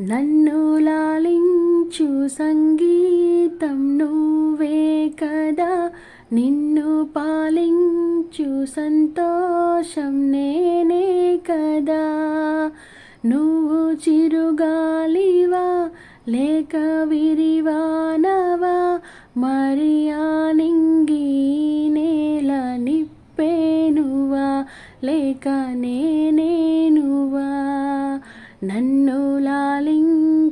నన్ను లాలించు సంగీతం నువ్వే కదా. నిన్ను పాలించు సంతోషం నేనే కదా. నువ్వు చిరుగాలివా లేక విరివానవా? మరి ఆ నేల నిప్పేనువా లేక నేనేనువా? నన్ను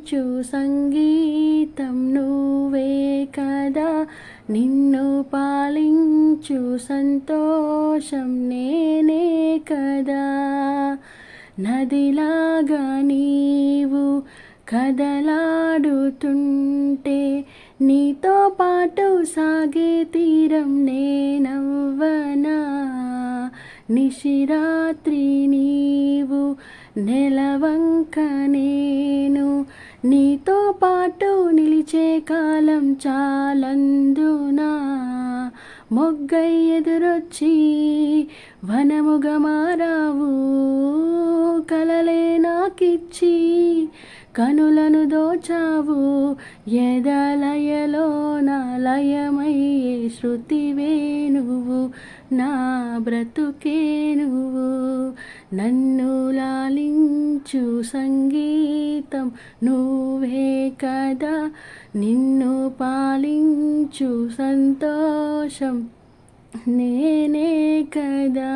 లాలించు సంగీతం నువ్వే కదా. నిన్ను పాలించు సంతోషం నేనే కదా. నదిలాగా నీవు కదలాడుతుంటే నీతో పాటు సాగే తీరం నేనవ్వనా. నిశిరాత్రి నీవు నెలవంకనే నీతో పాటు నిలిచే కాలం చాలందునా? మొగ్గై ఎదురొచ్చి వనముగా మారావు. కలలే నాకిచ్చి కనులను దోచావు. ఎదలయలో నా లయమయ్యే శృతివే నువ్వు నా బ్రతుకే నువ్వు. నన్ను లాలించు జీవితం నువ్వే కదా. నిన్ను పాలించు సంతోషం నేనే కదా.